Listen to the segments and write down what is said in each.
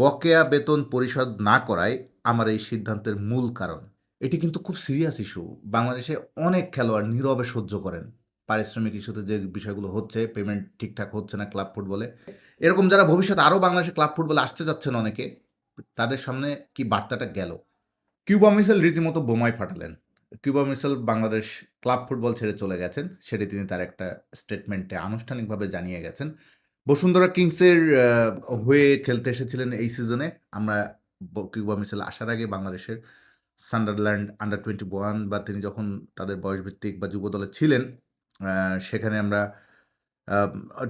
বকেয়া বেতন পরিশোধ না করাই আমার এই সিদ্ধান্তের মূল কারণ। এটি কিন্তু খুব সিরিয়াস ইস্যু বাংলাদেশে অনেক খেলোয়াড় নীরবে সহ্য করেন। পারিশ্রমিক ইস্যুতে যে বিষয়গুলো হচ্ছে পেমেন্ট ঠিকঠাক হচ্ছে না ক্লাব ফুটবলে এরকম যারা ভবিষ্যতে আরও বাংলাদেশে ক্লাব ফুটবলে আসতে যাচ্ছেন অনেকে, তাদের সামনে কি বার্তাটা গেল? কিউবা মিসেল রীতিমতো বোমায় ফাটালেন। Cuba Mitchell Bangladesh club football ছেড়ে চলে গেছেন। সেটি তিনি তার একটা স্টেটমেন্টে আনুষ্ঠানিকভাবে জানিয়ে গেছেন। বসুন্ধরা কিংসের হয়ে খেলতে এসেছিলেন এই সিজনে। আমরা কিউবা মিসেল আসার আগে বাংলাদেশের সান্ডারল্যান্ড আন্ডার টোয়েন্টি ওয়ান বা তিনি যখন তাদের বয়সভিত্তিক বা যুব দলে ছিলেন সেখানে আমরা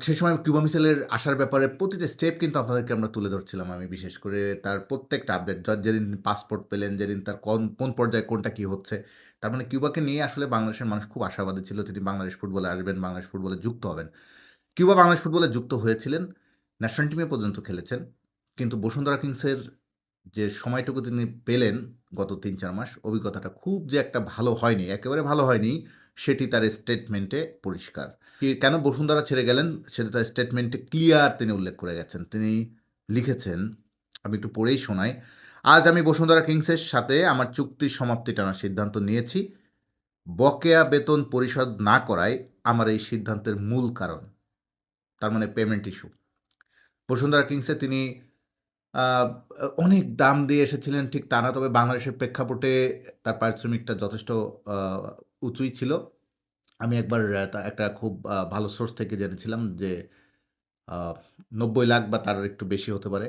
সে সময় কিউবা মিসেলের আসার ব্যাপারে প্রতিটা স্টেপ কিন্তু আপনাদেরকে আমরা তুলে ধরছিলাম আমি বিশেষ করে তার প্রত্যেকটা আপডেট। যেদিন পাসপোর্ট পেলেন, যেদিন তার কোন কোন পর্যায়ে কোনটা কি হচ্ছে, তার মানে কিউবাকে নিয়ে আসলে বাংলাদেশের মানুষ খুব আশাবাদী ছিল তিনি বাংলাদেশ ফুটবলে আসবেন, বাংলাদেশ ফুটবলে যুক্ত হবেন। কিউবা বাংলাদেশ ফুটবলে যুক্ত হয়েছিলেন, ন্যাশনাল টিমে পর্যন্ত খেলেছেন। কিন্তু বসুন্ধরা কিংসের যে সময়টুকু তিনি পেলেন গত তিন চার মাস, অভিজ্ঞতাটা খুব যে একটা ভালো হয়নি, একেবারে ভালো হয়নি, সেটি তার স্টেটমেন্টে পরিষ্কার। কেন বসুন্ধরা ছেড়ে গেলেন, সেটা তার স্টেটমেন্টে ক্লিয়ার তিনি উল্লেখ করে গেছেন। তিনি লিখেছেন, আমি একটু পড়েই শোনাই, আজ আমি বসুন্ধরা কিংসের সাথে আমার চুক্তির সমাপ্তি টানার সিদ্ধান্ত নিয়েছি। বকেয়া বেতন পরিশোধ না করায় আমার এই সিদ্ধান্তের মূল কারণ। তার মানে পেমেন্ট ইস্যু বসুন্ধরা কিংসে তিনি অনেক দাম দিয়ে এসেছিলেন ঠিক তা না, তবে বাংলাদেশের প্রেক্ষাপটে তার পারিশ্রমিকটা যথেষ্ট উঁচুই ছিল। আমি একবার একটা খুব ভালো সোর্স থেকে জেনেছিলাম যে নব্বই লাখ বা তার একটু বেশি হতে পারে।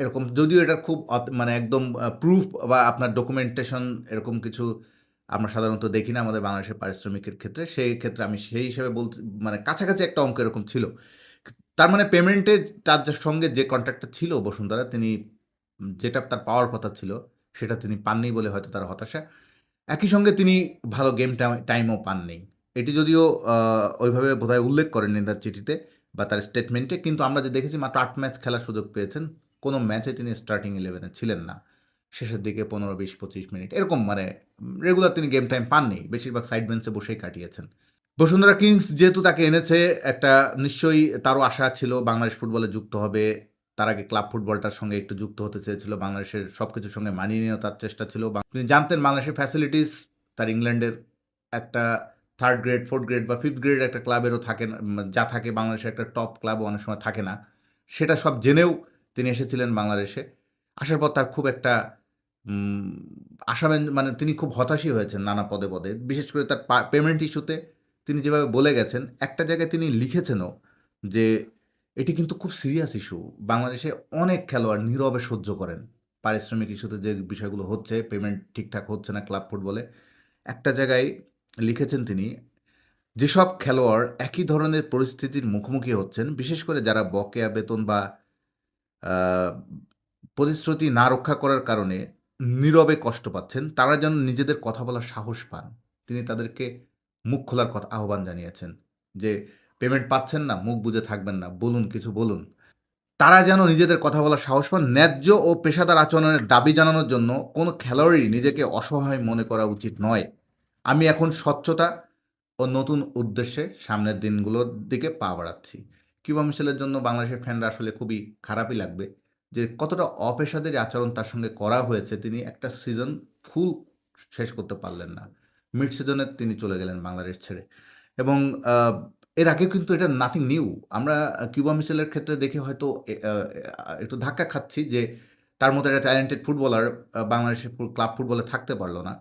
এরকম যদিও এটা খুব মানে একদম প্রুফ বা আপনার ডকুমেন্টেশন এরকম কিছু আমরা সাধারণত দেখি না আমাদের বাংলাদেশের পারিশ্রমিকের ক্ষেত্রে। সেই ক্ষেত্রে আমি সেই হিসেবে বলতে মানে কাছাকাছি একটা অঙ্ক এরকম ছিল। তার মানে পেমেন্টের, তার সঙ্গে যে কন্ট্রাক্টটা ছিল বসুন্ধরা, তিনি যেটা তার পাওয়ার কথা ছিল, সেটা তিনি পাননি বলে হয়তো তার হতাশা। একই সঙ্গে তিনি ভালো গেম টাইমও পাননি। এটি যদিও ওইভাবে বোধহয় উল্লেখ করেননি তার চিঠিতে বা তার স্টেটমেন্টে কিন্তু আমরা যে দেখেছি মাত্র আট ম্যাচ খেলার সুযোগ পেয়েছেন, কোনো ম্যাচে তিনি স্টার্টিং ইলেভেনে ছিলেন না। শেষের দিকে পনেরো, বিশ, পঁচিশ মিনিট। এরকম মানে রেগুলার তিনি গেম টাইম পাননি, বেশিরভাগ সাইড বেঞ্চে বসেই কাটিয়েছেন। বসুন্ধরা কিংস যেহেতু তাকে এনেছে, একটা নিশ্চয়ই তারও আশা ছিল বাংলাদেশ ফুটবলে যুক্ত হবে। তার আগে ক্লাব ফুটবলটার সঙ্গে একটু যুক্ত হতে চেয়েছিল, বাংলাদেশের সব কিছুর সঙ্গে মানিয়ে নেওয়ার তার চেষ্টা ছিল। তিনি জানতেন বাংলাদেশের ফ্যাসিলিটিস তার ইংল্যান্ডের একটা থার্ড গ্রেড ফোর্থ গ্রেড বা ফিফথ গ্রেড একটা ক্লাবেরও থাকে যা থাকে বাংলাদেশের একটা টপ ক্লাবও অনেক সময় থাকে না। সেটা সব জেনেও তিনি এসেছিলেন বাংলাদেশে। আসার পর তার খুব একটা আশাবেন মানে তিনি খুব হতাশই হয়েছেন নানা পদে পদে। বিশেষ করে তার পেমেন্ট ইস্যুতে তিনি যেভাবে বলে গেছেন, একটা জায়গায় তিনি লিখেছেনও যে এটি কিন্তু খুব সিরিয়াস ইস্যু বাংলাদেশে অনেক খেলোয়াড় নীরবে সহ্য করেন। পারিশ্রমিক ইস্যুতে যে বিষয়গুলো হচ্ছে পেমেন্ট ঠিকঠাক হচ্ছে না ক্লাব ফুটবলে একটা জায়গায় লিখেছেন তিনি, যেসব খেলোয়াড় একই ধরনের পরিস্থিতির মুখোমুখি হচ্ছেন, বিশেষ করে যারা বকেয়া বেতন বা প্রতিশ্রুতি না রক্ষা করার কারণে নীরবে কষ্ট পাচ্ছেন, তারা যেন নিজেদের কথা বলার সাহস পান। তিনি তাদেরকে মুখ খোলার কথা আহ্বান জানিয়েছেন যে পেমেন্ট পাচ্ছেন না, মুখ বুজে থাকবেন না, বলুন, কিছু বলুন। তারা যেন নিজেদের কথা বলার সাহস পান, ন্যায্য ও পেশাদার আচরণের দাবি জানানোর জন্য কোনো খেলোয়াড়ই নিজেকে অসহায় মনে করা উচিত নয়। আমি এখন স্বচ্ছতা ও নতুন উদ্দেশ্যে সামনের দিনগুলোর দিকে পা বাড়াচ্ছি। কিউবা মিশেলের জন্য বাংলাদেশের ফ্যানরা আসলে খুবই খারাপই লাগবে। যে কতটা অপেশাদারি আচরণ তার সঙ্গে করা হয়েছে, তিনি একটা সিজন ফুল শেষ করতে পারলেন না। মিড সিজনে তিনি চলে গেলেন বাংলাদেশ ছেড়ে। এবং এর আগে কিন্তু এটা নাথিং নিউ আমরা কিউবা মিশেলের ক্ষেত্রে দেখে হয়তো একটু ধাক্কা খাচ্ছি যে তার মতো একটা ট্যালেন্টেড ফুটবলার বাংলাদেশের ক্লাব ফুটবলে থাকতে পারল না।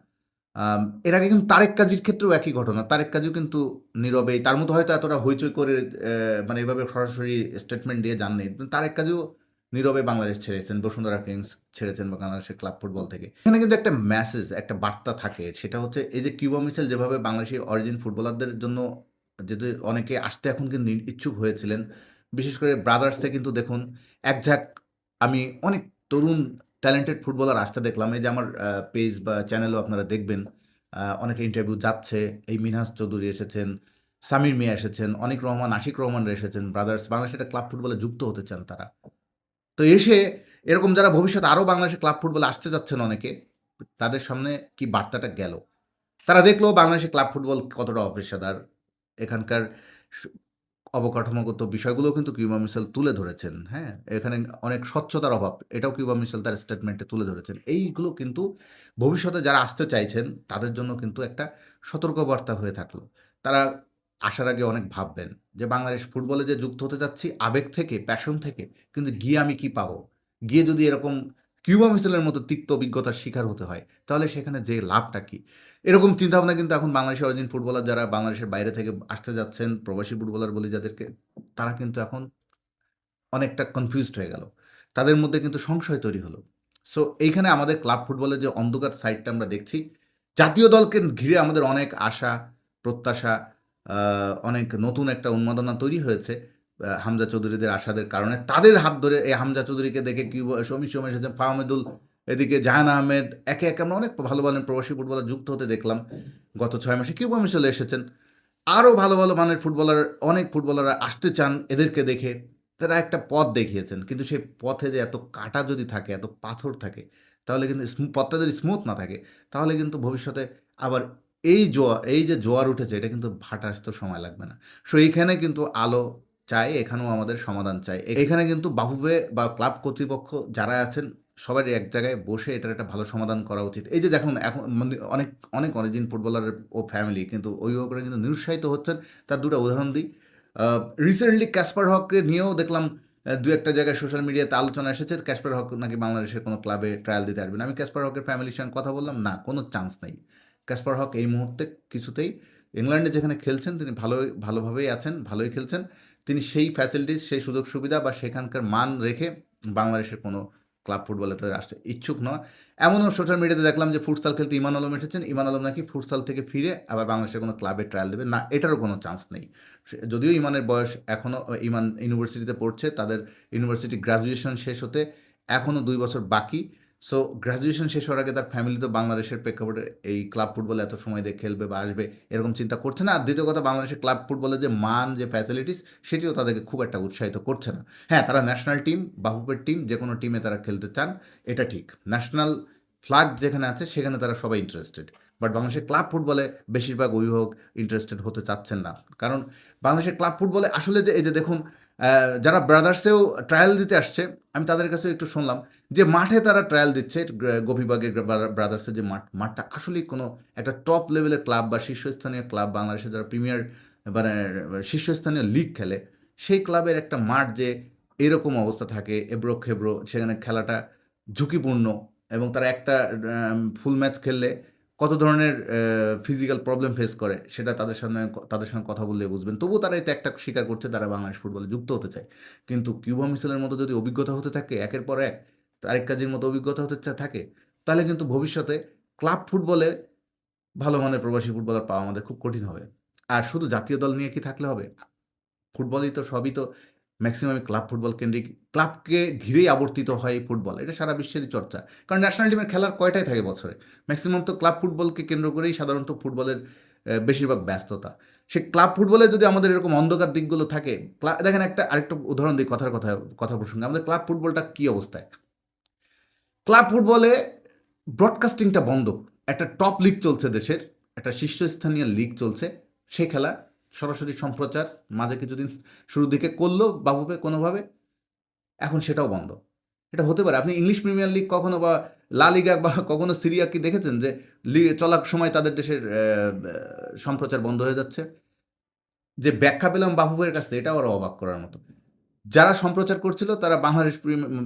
এর আগে কিন্তু তারেক কাজীর ক্ষেত্রেও একই ঘটনা। তারেক কাজীও কিন্তু নীরবে। তার মতো হয়তো এতটা হইচই করে মানে এভাবে সরাসরি স্টেটমেন্ট দিয়ে যাননি। তারেক কাজীও নীরবে বাংলাদেশ ছেড়েছেন, বসুন্ধরা কিংস ছেড়েছেন বা বাংলাদেশের ক্লাব ফুটবল থেকে। এখানে কিন্তু একটা মেসেজ একটা বার্তা থাকে, সেটা হচ্ছে এই যে কিউবা মিসেল যেভাবে বাংলাদেশি অরিজিন ফুটবলারদের জন্য যেহেতু অনেকে আসতে এখন কিন্তু ইচ্ছুক হয়েছিলেন, বিশেষ করে ব্রাদার্সে কিন্তু দেখুন এক ঝাঁক আমি অনেক তরুণ ট্যালেন্টেড ফুটবলার আসতে দেখলাম। এই যে আমার পেজ বা চ্যানেলও আপনারা দেখবেন অনেকে ইন্টারভিউ যাচ্ছে, এই মিনহাস চৌধুরী এসেছেন, সামির মিয়া এসেছেন, অনিক রহমান, আশিক রহমানরা এসেছেন ব্রাদার্স বাংলাদেশের একটা ক্লাব ফুটবলে যুক্ত হতে চান তারা। তো এসে এরকম যারা ভবিষ্যতে আরও বাংলাদেশে ক্লাব ফুটবলে আসতে যাচ্ছেন অনেকে, তাদের সামনে কি বার্তাটা গেল? তারা দেখল বাংলাদেশে ক্লাব ফুটবল কতটা অপেশাদার। এখানকার অবকাঠামোগত বিষয়গুলোও কিন্তু কিউবা মিশেল তুলে ধরেছেন হ্যাঁ? এখানে অনেক স্বচ্ছতার অভাব, এটাও কিউবা মিশেল তার স্টেটমেন্টে তুলে ধরেছেন। এইগুলো কিন্তু ভবিষ্যতে যারা আসতে চাইছেন, তাদের জন্য কিন্তু একটা সতর্কবার্তা হয়ে থাকল। তারা আসার আগে অনেক ভাববেন যে বাংলাদেশ ফুটবলে যে যুক্ত হতে যাচ্ছি আবেগ থেকে প্যাশন থেকে, কিন্তু গিয়ে আমি কি পাবো? গিয়ে যদি এরকম কিউবা মিশেলের মতো তিক্ত অভিজ্ঞতার শিকার হতে হয়, তাহলে সেখানে যে লাভটা কি? এরকম চিন্তাভাবনা কিন্তু এখন বাংলাদেশের অরিজিন ফুটবলার যারা বাংলাদেশের বাইরে থেকে আসতে যাচ্ছেন, প্রবাসী ফুটবলার বলি যাদেরকে, তারা কিন্তু এখন অনেকটা কনফিউজড হয়ে গেল। তাদের মধ্যে কিন্তু সংশয় তৈরি হলো। সো এইখানে আমাদের ক্লাব ফুটবলের যে অন্ধকার সাইডটা আমরা দেখছি, জাতীয় দলকে ঘিরে আমাদের অনেক আশা, প্রত্যাশা অনেক নতুন একটা উন্মাদনা তৈরি হয়েছে হামজা চৌধুরীদের আশাদের কারণে। তাদের হাত ধরে এই হামজা চৌধুরীকে দেখে কি সমী সময় এসেছেন, ফাহমেদুল, এদিকে জাহান আহমেদ, একে একে আমরা অনেক ভালো ভালো প্রবাসী ফুটবলার যুক্ত হতে দেখলাম গত ছয় মাসে। কিউবা মিশেলে এসেছেন। আরও ভালো ভালো মানের ফুটবলার, অনেক ফুটবলাররা আসতে চান এদেরকে দেখে। তারা একটা পথ দেখিয়েছেন, কিন্তু সেই পথে যে এত কাটা যদি থাকে, এত পাথর থাকে, তাহলে কিন্তু পথটা যদি স্মুথ না থাকে, তাহলে কিন্তু ভবিষ্যতে আবার এই জোয়া, এই যে জোয়ার উঠেছে, এটা কিন্তু ভাটা আসতে সময় লাগবে না। সো এইখানে কিন্তু আলো চাই, এখানেও আমাদের সমাধান চাই। এখানে কিন্তু বাহুবে বা ক্লাব কর্তৃপক্ষ যারা আছেন সবারই এক জায়গায় বসে এটার একটা ভালো সমাধান করা উচিত। এই যে দেখুন, এখন মানে অনেক অনেক অরিজিন ফুটবলারের ও ফ্যামিলি কিন্তু অভিভাবকরা কিন্তু নিরুৎসাহিত হচ্ছেন। তার দুটো উদাহরণ দিই। রিসেন্টলি ক্যাসপার হককে নিয়েও দেখলাম দু একটা জায়গায় সোশ্যাল মিডিয়াতে আলোচনা এসেছে। ক্যাসপার হক নাকি বাংলাদেশের কোনো ক্লাবে ট্রায়াল দিতে আসবেন আমি ক্যাসপার হকের ফ্যামিলির সঙ্গে কথা বললাম, না, কোনো চান্স নেই। ক্যাসপার হক এই মুহূর্তে কিছুতেই ইংল্যান্ডে যেখানে খেলছেন, তিনি ভালোই, ভালোভাবেই আছেন, ভালোই খেলছেন। তিনি সেই ফ্যাসিলিটিস সেই সুযোগ সুবিধা বা সেখানকার মান রেখে বাংলাদেশের কোনো ক্লাব ফুটবলে তাদের আসতে ইচ্ছুক নয়। এমনও সোশ্যাল মিডিয়াতে দেখলাম যে ফুটসাল খেলতে ইমান আলম এসেছেন। ইমান আলম নাকি ফুটসাল থেকে ফিরে আবার বাংলাদেশের কোনো ক্লাবে ট্রায়াল দেবে? না, এটারও কোনো চান্স নেই। যদিও ইমানের বয়স এখনও ইমান ইউনিভার্সিটিতে পড়ছে, তাদের ইউনিভার্সিটি গ্রাজুয়েশন শেষ হতে এখনও দুই বছর বাকি। সো গ্রাজুয়েশন শেষ হওয়ার আগে তার ফ্যামিলি তো বাংলাদেশের প্রেক্ষাপটে এই ক্লাব ফুটবলে এত সময় দিয়ে খেলবে বা আসবে, এরকম চিন্তা করছে না। আর দ্বিতীয় কথা, বাংলাদেশের ক্লাব ফুটবলের যে মান, যে ফ্যাসিলিটিস সেটিও তাদেরকে খুব একটা উৎসাহিত করছে না। হ্যাঁ তারা ন্যাশনাল টিম বাহুপের টিম যে কোনো টিমে তারা খেলতে চান, এটা ঠিক। ন্যাশনাল ফ্ল্যাগ যেখানে আছে, সেখানে তারা সবাই ইন্টারেস্টেড বাট বাংলাদেশের ক্লাব ফুটবলে বেশিরভাগ অভিভাবক ইন্টারেস্টেড হতে চাচ্ছেন না। কারণ বাংলাদেশের ক্লাব ফুটবলে আসলে যে, এই যে দেখুন যারা ব্রাদার্সেও ট্রায়াল দিতে আসছে, আমি তাদের কাছে একটু শুনলাম যে মাঠে তারা ট্রায়াল দিচ্ছে গ- গোপীবাগের ব্রাদার্সের যে মাঠ, মাঠটা আসলেই কোনো একটা টপ লেভেলের ক্লাব বা শীর্ষস্থানীয় ক্লাব বাংলাদেশে যারা প্রিমিয়ার মানে শীর্ষস্থানীয় লিগ খেলে, সেই ক্লাবের একটা মাঠ যে এরকম অবস্থা থাকে, এবড়ো খেবড়ো, সেখানে খেলাটা ঝুঁকিপূর্ণ এবং তারা একটা ফুল ম্যাচ খেললে কত ধরনের ফিজিক্যাল প্রবলেম ফেস করে, সেটা তাদের সামনে তাদের সঙ্গে কথা বললে বুঝবেন। তবুও তারা এতে একটা স্বীকার করছে, তারা বাংলাদেশ ফুটবলে যুক্ত হতে চায়। কিন্তু কিউবা মিসেলের মতো যদি অভিজ্ঞতা হতে থাকে, একের পর এক তারেক কাজের মতো অভিজ্ঞতা হতে থাকে, তাহলে কিন্তু ভবিষ্যতে ক্লাব ফুটবলে ভালো মানের প্রবাসী ফুটবলার পাওয়া আমাদের খুব কঠিন হবে। আর শুধু জাতীয় দল নিয়ে কি থাকলে হবে? ফুটবলই তো সবই তো ম্যাক্সিমাম ক্লাব ফুটবল কেন্দ্রিক ক্লাবকে ঘিরেই আবর্তিত হয় ফুটবল এটা সারা বিশ্বেরই চর্চা। কারণ ন্যাশনাল টিমের খেলার কয়টাই থাকে বছরে? ম্যাক্সিমাম তো ক্লাব ফুটবলকে কেন্দ্র করেই সাধারণত ফুটবলের বেশিরভাগ ব্যস্ততা। সে ক্লাব ফুটবলে যদি আমাদের এরকম অন্ধকার দিকগুলো থাকে দেখেন একটা, আরেকটা উদাহরণ দিই কথার কথা কথা প্রসঙ্গে। আমাদের ক্লাব ফুটবলটা কী অবস্থায়? ক্লাব ফুটবলে ব্রডকাস্টিংটা বন্ধ। একটা টপ লিগ চলছে দেশের, একটা শীর্ষস্থানীয় লিগ চলছে, সে খেলা সরাসরি সম্প্রচার, মাঝে কিছুদিন শুরুর দিকে করল বাবুপে কোনোভাবে, এখন সেটাও বন্ধ। এটা হতে পারে। আপনি ইংলিশ প্রিমিয়ার লিগ কখনো বা লা লিগা বা কখনো সিরিয়া কি দেখেছেন যে চলার সময় তাদের দেশের সম্প্রচার বন্ধ হয়ে যাচ্ছে? যে ব্যাখ্যা পেলাম বাবুবের কাছ থেকে, এটাও আরও অবাক করার মতো। যারা সম্প্রচার করছিল, তারা বাংলাদেশ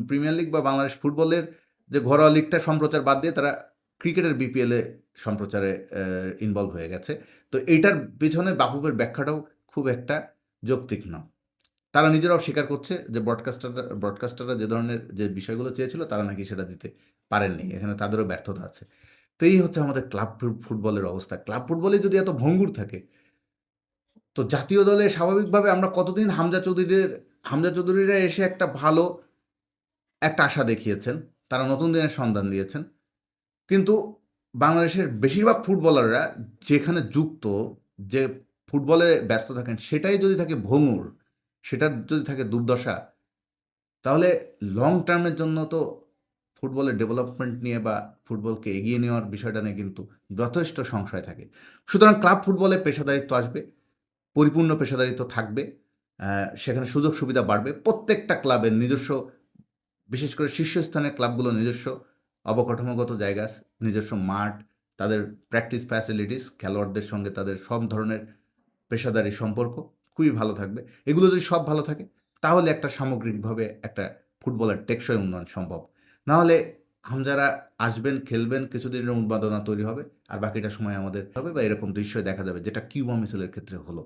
প্রিমিয়ার লিগ বা বাংলাদেশ ফুটবলের যে ঘরোয়া লিগটা সম্প্রচার বাদ দিয়ে তারা ক্রিকেটের বিপিএলে সম্প্রচারে ইনভলভ হয়ে গেছে। তো এইটার পেছনে বাবুবের ব্যাখ্যাটাও খুব একটা যৌক্তিক না তারা নিজেরাও স্বীকার করছে যে ব্রডকাস্টাররা ব্রডকাস্টাররা যে ধরনের যে বিষয়গুলো চেয়েছিল, তারা নাকি সেটা দিতে পারেননি। এখানে তাদেরও ব্যর্থতা আছে। তো এই হচ্ছে আমাদের ক্লাব ফুটবলের অবস্থা। ক্লাব ফুটবলে যদি এত ভঙ্গুর থাকে, তো জাতীয় দলে স্বাভাবিকভাবে আমরা কতদিন হামজা চৌধুরীদের, হামজা চৌধুরীরা এসে একটা ভালো একটা আশা দেখিয়েছেন, তারা নতুন দিনের সন্ধান দিয়েছেন। কিন্তু বাংলাদেশের বেশিরভাগ ফুটবলাররা যেখানে যুক্ত, যে ফুটবলে ব্যস্ত থাকেন, সেটাই যদি থাকে ভঙ্গুর, সেটার যদি থাকে দুর্দশা, তাহলে লং টার্মের জন্য তো ফুটবলের ডেভেলপমেন্ট নিয়ে বা ফুটবলকে এগিয়ে নেওয়ার বিষয়টা নিয়ে কিন্তু যথেষ্ট সংশয় থাকে। সুতরাং ক্লাব ফুটবলে পেশাদারিত্ব আসবে, পরিপূর্ণ পেশাদারিত্ব থাকবে সেখানে সুযোগ সুবিধা বাড়বে। প্রত্যেকটা ক্লাবের নিজস্ব, বিশেষ করে শীর্ষস্থানের ক্লাবগুলো নিজস্ব অবকাঠামোগত জায়গা, নিজস্ব মাঠ, তাদের প্র্যাকটিস ফ্যাসিলিটিস খেলোয়াড়দের সঙ্গে তাদের সব ধরনের পেশাদারি সম্পর্ক, খুবই ভালো থাকবে। এগুলো যদি সব ভালো থাকে, তাহলে একটা সামগ্রিকভাবে একটা ফুটবলের টেকসই উন্নয়ন সম্ভব। নাহলে হামজারা আসবেন, খেলবেন, কিছুদিনের উন্মাদনা তৈরি হবে, আর বাকিটা সময় আমাদের হবে বা এরকম দৃশ্য দেখা যাবে, যেটা কিউবা মিছিলের ক্ষেত্রে হলো।